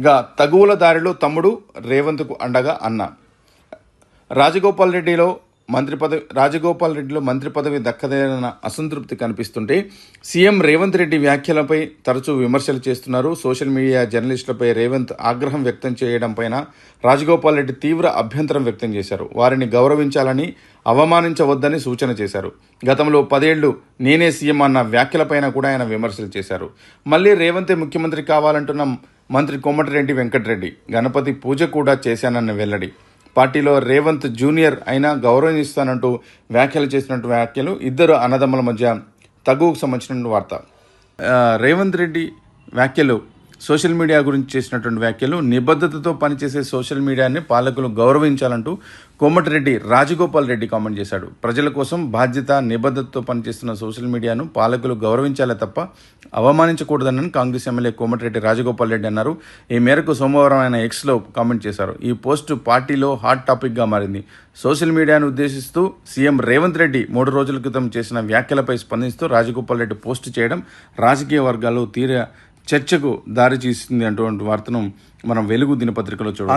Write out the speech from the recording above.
ఇక తగువుల దారిలో తమ్ముడు రేవంత్కు అండగా అన్న. రాజగోపాల్ రెడ్డిలో మంత్రి పదవి రాజగోపాల్ రెడ్డిలో మంత్రి పదవి దక్కదేనన్న అసంతృప్తి కనిపిస్తుంటే సీఎం రేవంత్ రెడ్డి వ్యాఖ్యలపై తరచూ విమర్శలు చేస్తున్నారు. సోషల్ మీడియా జర్నలిస్టులపై రేవంత్ ఆగ్రహం వ్యక్తం చేయడం పైన రాజగోపాల్ రెడ్డి తీవ్ర అభ్యంతరం వ్యక్తం చేశారు. వారిని గౌరవించాలని అవమానించవద్దని సూచన చేశారు. గతంలో పదేళ్ళు నేనే సీఎం అన్న వ్యాఖ్యలపైన కూడా ఆయన విమర్శలు చేశారు. మళ్ళీ రేవంతే ముఖ్యమంత్రి కావాలంటున్న మంత్రి కోమటిరెడ్డి వెంకటరెడ్డి గణపతి పూజ కూడా చేశానన్న వెల్లడి. పార్టీలో రేవంత్ జూనియర్ అయినా గౌరవిస్తానంటూ వ్యాఖ్యలు చేసినట్టు వ్యాఖ్యలు ఇద్దరు అన్నదమ్ముల మధ్య తగువకు సంబంధించిన వార్త. రేవంత్ రెడ్డి వ్యాఖ్యలు సోషల్ మీడియా గురించి చేసినటువంటి వ్యాఖ్యలు నిబద్ధతతో పనిచేసే సోషల్ మీడియాని పాలకులు గౌరవించాలంటూ కోమటిరెడ్డి రాజగోపాల్ రెడ్డి కామెంట్ చేశాడు. ప్రజల కోసం బాధ్యత నిబద్ధతతో పనిచేస్తున్న సోషల్ మీడియాను పాలకులు గౌరవించాలే తప్ప అవమానించకూడదని కాంగ్రెస్ ఎమ్మెల్యే కోమటిరెడ్డి రాజగోపాల్ రెడ్డి అన్నారు. ఈ మేరకు సోమవారం ఆయన ఎక్స్లో కామెంట్ చేశారు. ఈ పోస్టు పార్టీలో హాట్ టాపిక్గా మారింది. సోషల్ మీడియాను ఉద్దేశిస్తూ సీఎం రేవంత్ రెడ్డి మూడు రోజుల క్రితం చేసిన వ్యాఖ్యలపై స్పందిస్తూ రాజగోపాల్ రెడ్డి పోస్టు చేయడం రాజకీయ వర్గాలు తీర చర్చకు దారి తీస్తుంది అటువంటి వార్తను మనం వెలుగు దినపత్రికలో చూడాలి